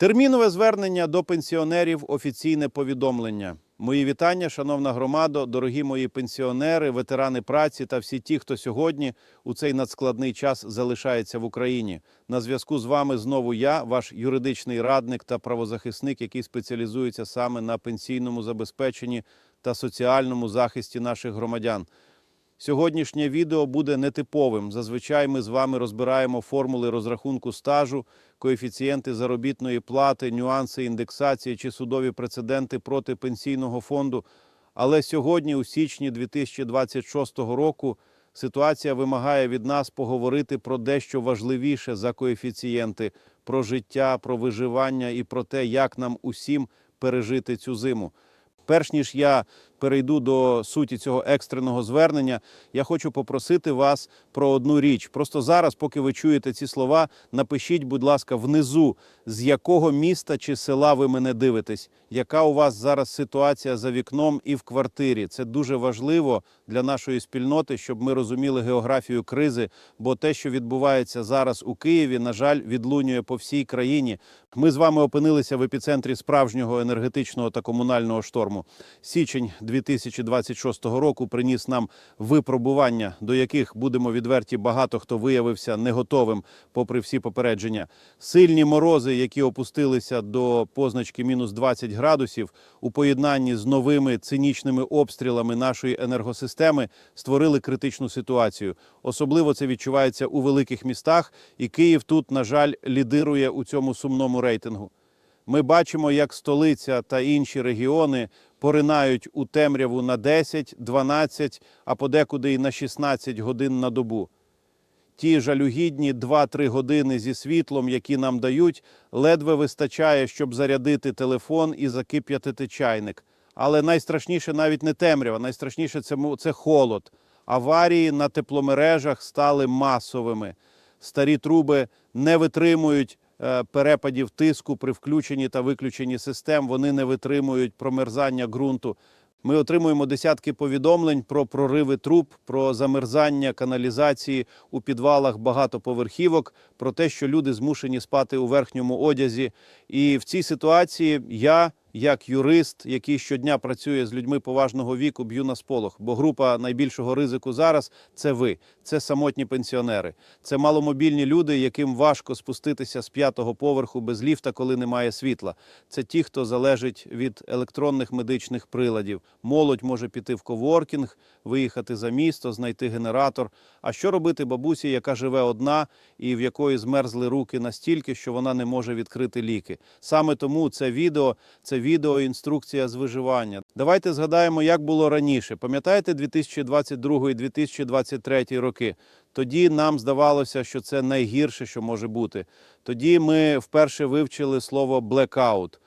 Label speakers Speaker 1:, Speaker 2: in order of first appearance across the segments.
Speaker 1: Термінове звернення до пенсіонерів, офіційне повідомлення. Мої вітання, шановна громадо, дорогі мої пенсіонери, ветерани праці та всі ті, хто сьогодні у цей надскладний час залишається в Україні. На зв'язку з вами знову я, ваш юридичний радник та правозахисник, який спеціалізується саме на пенсійному забезпеченні та соціальному захисті наших громадян. Сьогоднішнє відео буде нетиповим. Зазвичай ми з вами розбираємо формули розрахунку стажу, коефіцієнти заробітної плати, нюанси індексації чи судові прецеденти проти пенсійного фонду. Але сьогодні, у січні 2026 року, ситуація вимагає від нас поговорити про дещо важливіше за коефіцієнти, про життя, про виживання і про те, як нам усім пережити цю зиму. Перш ніж я перейду до суті цього екстреного звернення, я хочу попросити вас про одну річ. Просто зараз, поки ви чуєте ці слова, напишіть, будь ласка, внизу, з якого міста чи села ви мене дивитесь, яка у вас зараз ситуація за вікном і в квартирі. Це дуже важливо для нашої спільноти, щоб ми розуміли географію кризи. Бо те, що відбувається зараз у Києві, на жаль, відлунює по всій країні. Ми з вами опинилися в епіцентрі справжнього енергетичного та комунального шторму. Січень 2026 року приніс нам випробування, до яких будемо відверті, багато хто виявився не готовим, попри всі попередження. Сильні морози, які опустилися до позначки мінус 20 градусів, у поєднанні з новими цинічними обстрілами нашої енергосистеми, створили критичну ситуацію. Особливо це відчувається у великих містах, і Київ тут, на жаль, лідирує у цьому сумному рейтингу. Ми бачимо, як столиця та інші регіони поринають у темряву на 10, 12, а подекуди і на 16 годин на добу. Ті жалюгідні 2-3 години зі світлом, які нам дають, ледве вистачає, щоб зарядити телефон і закип'ятити чайник. Але найстрашніше навіть не темрява, найстрашніше це, це холод. Аварії на тепломережах стали масовими. Старі труби не витримують перепадів тиску при включенні та виключенні систем. Вони не витримують промерзання ґрунту. Ми отримуємо десятки повідомлень про прориви труб, про замерзання каналізації у підвалах багатоповерхівок, про те, що люди змушені спати у верхньому одязі. І в цій ситуації я, як юрист, який щодня працює з людьми поважного віку, б'ю на сполох. Бо група найбільшого ризику зараз це ви, це самотні пенсіонери, це маломобільні люди, яким важко спуститися з п'ятого поверху без ліфта, коли немає світла. Це ті, хто залежить від електронних медичних приладів. Молодь може піти в коворкінг, виїхати за місто, знайти генератор. А що робити бабусі, яка живе одна і в якої змерзли руки настільки, що вона не може відкрити ліки? Саме тому це відео це відео інструкція з виживання. Давайте згадаємо, як було раніше. Пам'ятаєте 2022 і 2023 роки? Тоді нам здавалося, що це найгірше, що може бути. Тоді ми вперше вивчили слово блекаут.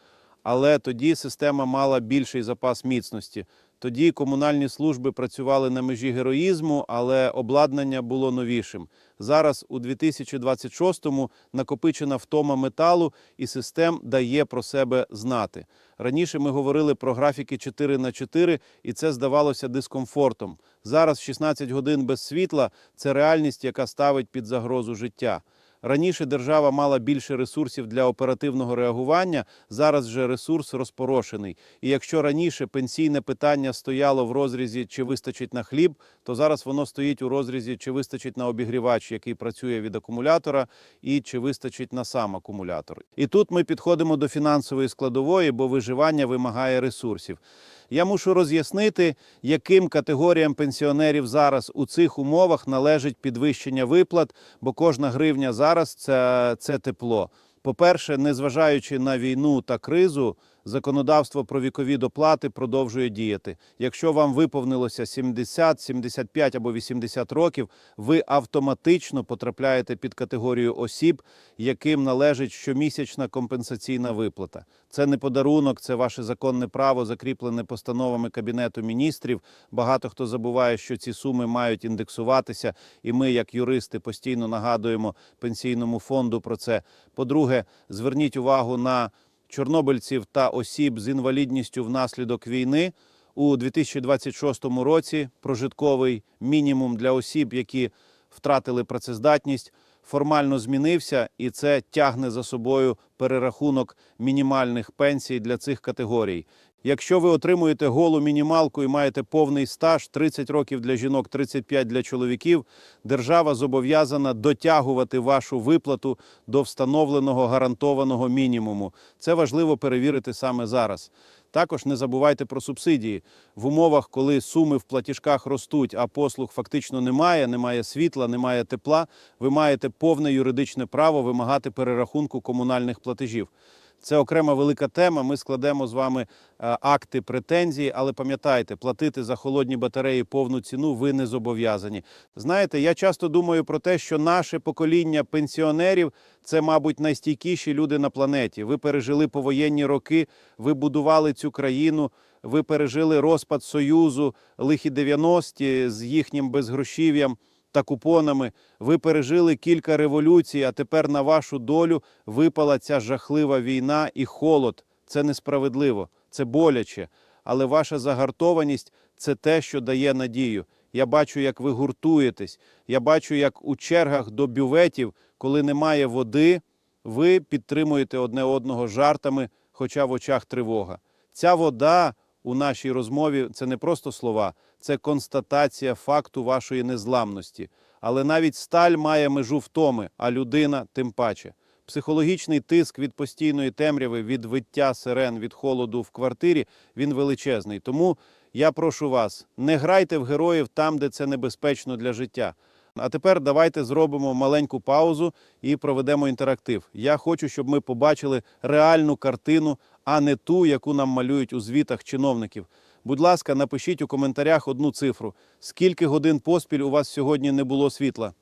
Speaker 1: Але тоді система мала більший запас міцності. Тоді комунальні служби працювали на межі героїзму, але обладнання було новішим. Зараз, у 2026-му, накопичена втома металу, і систем дає про себе знати. Раніше ми говорили про графіки 4 на 4, і це здавалося дискомфортом. Зараз 16 годин без світла це реальність, яка ставить під загрозу життя. Раніше держава мала більше ресурсів для оперативного реагування. Зараз же ресурс розпорошений. І якщо раніше пенсійне питання стояло в розрізі, чи вистачить на хліб, то зараз воно стоїть у розрізі, чи вистачить на обігрівач, який працює від акумулятора, і чи вистачить на сам акумулятор. І тут ми підходимо до фінансової складової, бо виживання вимагає ресурсів. Я мушу роз'яснити, яким категоріям пенсіонерів зараз у цих умовах належить підвищення виплат, бо кожна гривня зараз це, це тепло. По-перше, незважаючи на війну та кризу, законодавство про вікові доплати продовжує діяти. Якщо вам виповнилося 70, 75 або 80 років, ви автоматично потрапляєте під категорію осіб, яким належить щомісячна компенсаційна виплата. Це не подарунок, це ваше законне право, закріплене постановами Кабінету міністрів. Багато хто забуває, що ці суми мають індексуватися, і ми, як юристи, постійно нагадуємо пенсійному фонду про це. По-друге, зверніть увагу на чорнобильців та осіб з інвалідністю внаслідок війни. У 2026 році прожитковий мінімум для осіб, які втратили працездатність, формально змінився, і це тягне за собою перерахунок мінімальних пенсій для цих категорій. Якщо ви отримуєте голу мінімалку і маєте повний стаж 30 років для жінок, 35 для чоловіків, держава зобов'язана дотягувати вашу виплату до встановленого гарантованого мінімуму. Це важливо перевірити саме зараз. Також не забувайте про субсидії в умовах, коли суми в платіжках ростуть, а послуг фактично немає, немає світла, немає тепла. Ви маєте повне юридичне право вимагати перерахунку комунальних платежів. Це окрема велика тема. Ми складемо з вами е, акти претензії, але пам'ятайте, платити за холодні батареї повну ціну ви не зобов'язані. Знаєте, я часто думаю про те, що наше покоління пенсіонерів це, мабуть, найстійкіші люди на планеті. Ви пережили повоєнні роки, ви будували цю країну. Ви пережили розпад Союзу, лихі 90-ті з їхнім безгрошів'ям та купонами. Ви пережили кілька революцій, а тепер на вашу долю випала ця жахлива війна і холод. Це несправедливо, це боляче. Але ваша загартованість це те, що дає надію. Я бачу, як ви гуртуєтесь. Я бачу, як у чергах до бюветів, коли немає води, ви підтримуєте одне одного жартами, хоча в очах тривога. Ця вода у нашій розмові це не просто слова, це констатація факту вашої незламності. Але навіть сталь має межу втоми, а людина тим паче. Психологічний тиск від постійної темряви, від виття сирен, від холоду в квартирі він величезний. Тому я прошу вас, не грайте в героїв там, де це небезпечно для життя. А тепер давайте зробимо маленьку паузу і проведемо інтерактив. Я хочу, щоб ми побачили реальну картину, а не ту, яку нам малюють у звітах чиновників. Будь ласка, напишіть у коментарях одну цифру: скільки годин поспіль у вас сьогодні не було світла.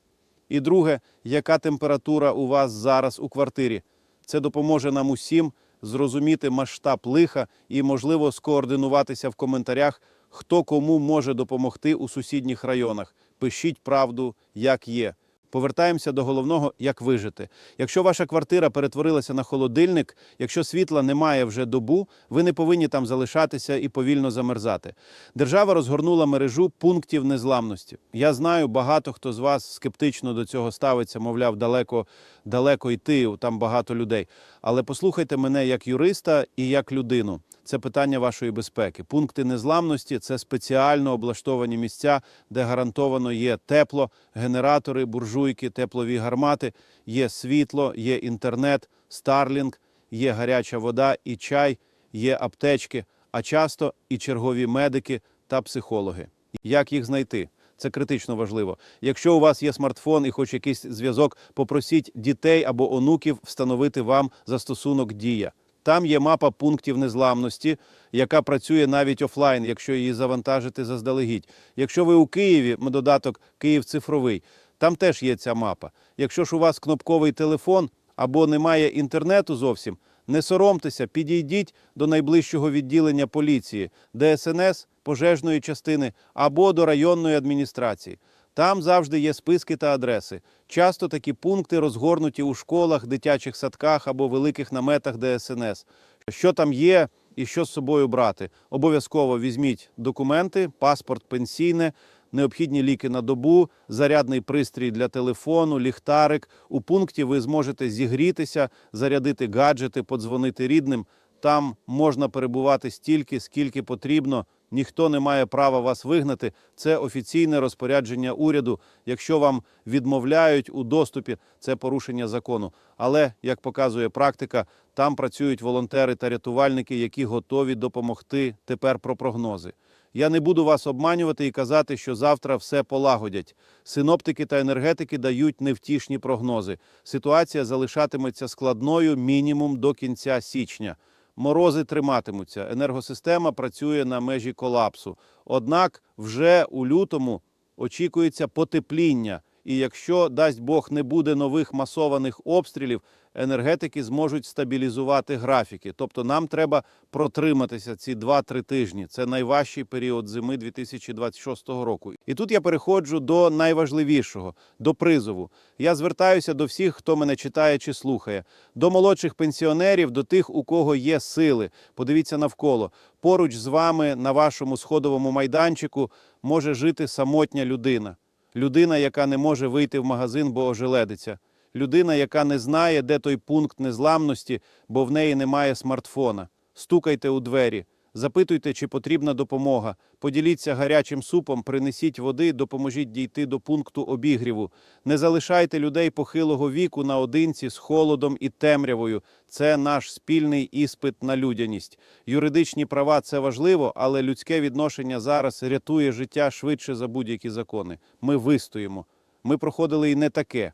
Speaker 1: І друге, яка температура у вас зараз у квартирі. Це допоможе нам усім зрозуміти масштаб лиха і, можливо, скоординуватися в коментарях, хто кому може допомогти у сусідніх районах. Пишіть правду, як є. Повертаємося до головного, як вижити. Якщо ваша квартира перетворилася на холодильник, якщо світла немає вже добу, ви не повинні там залишатися і повільно замерзати. Держава розгорнула мережу пунктів незламності. Я знаю, багато хто з вас скептично до цього ставиться, мовляв, далеко, далеко йти, там багато людей. Але послухайте мене як юриста і як людину. Це питання вашої безпеки. Пункти незламності це спеціально облаштовані місця, де гарантовано є тепло, генератори, буржуйки, теплові гармати, є світло, є інтернет, старлінг, є гаряча вода і чай, є аптечки, а часто і чергові медики та психологи. Як їх знайти? Це критично важливо. Якщо у вас є смартфон і хоч якийсь зв'язок, попросіть дітей або онуків встановити вам застосунок Дія. Там є мапа пунктів незламності, яка працює навіть офлайн, якщо її завантажити заздалегідь. Якщо ви у Києві, додаток Київ цифровий, там теж є ця мапа. Якщо ж у вас кнопковий телефон або немає інтернету зовсім, не соромтеся, підійдіть до найближчого відділення поліції, ДСНС, пожежної частини або до районної адміністрації. Там завжди є списки та адреси. Часто такі пункти розгорнуті у школах, дитячих садках або великих наметах ДСНС. Що там є і що з собою брати? Обов'язково візьміть документи, паспорт пенсійне, необхідні ліки на добу, зарядний пристрій для телефону, ліхтарик. У пункті ви зможете зігрітися, зарядити гаджети, подзвонити рідним. Там можна перебувати стільки, скільки потрібно. Ніхто не має права вас вигнати. Це офіційне розпорядження уряду. Якщо вам відмовляють у доступі, це порушення закону. Але як показує практика, там працюють волонтери та рятувальники, які готові допомогти тепер про прогнози. Я не буду вас обманювати і казати, що завтра все полагодять. Синоптики та енергетики дають невтішні прогнози. Ситуація залишатиметься складною мінімум до кінця січня. Морози триматимуться, енергосистема працює на межі колапсу. Однак вже у лютому очікується потепління. І якщо, дасть Бог, не буде нових масованих обстрілів, енергетики зможуть стабілізувати графіки. Тобто нам треба протриматися ці 2-3 тижні. Це найважчий період зими 2026 року. І тут я переходжу до найважливішого до призову. Я звертаюся до всіх, хто мене читає чи слухає, до молодших пенсіонерів, до тих, у кого є сили. Подивіться навколо. Поруч з вами на вашому сходовому майданчику може жити самотня людина людина, яка не може вийти в магазин, бо ожеледиться. людина, яка не знає, де той пункт незламності, бо в неї немає смартфона. Стукайте у двері, запитуйте, чи потрібна допомога. Поділіться гарячим супом, принесіть води, допоможіть дійти до пункту обігріву. Не залишайте людей похилого віку наодинці з холодом і темрявою. Це наш спільний іспит на людяність. Юридичні права це важливо, але людське відношення зараз рятує життя швидше за будь-які закони. Ми вистоїмо. Ми проходили і не таке.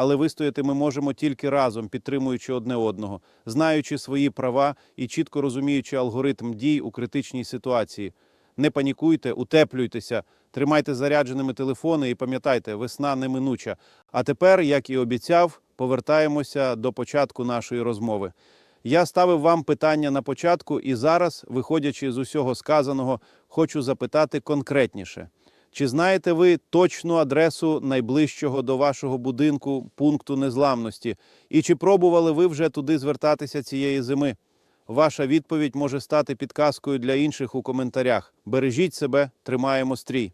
Speaker 1: Але вистояти ми можемо тільки разом, підтримуючи одне одного, знаючи свої права і чітко розуміючи алгоритм дій у критичній ситуації. Не панікуйте, утеплюйтеся, тримайте зарядженими телефони і пам'ятайте, весна неминуча. А тепер, як і обіцяв, повертаємося до початку нашої розмови. Я ставив вам питання на початку, і зараз, виходячи з усього сказаного, хочу запитати конкретніше. Чи знаєте ви точну адресу найближчого до вашого будинку пункту незламності? І чи пробували ви вже туди звертатися цієї зими? Ваша відповідь може стати підказкою для інших у коментарях. Бережіть себе, тримаємо стрій.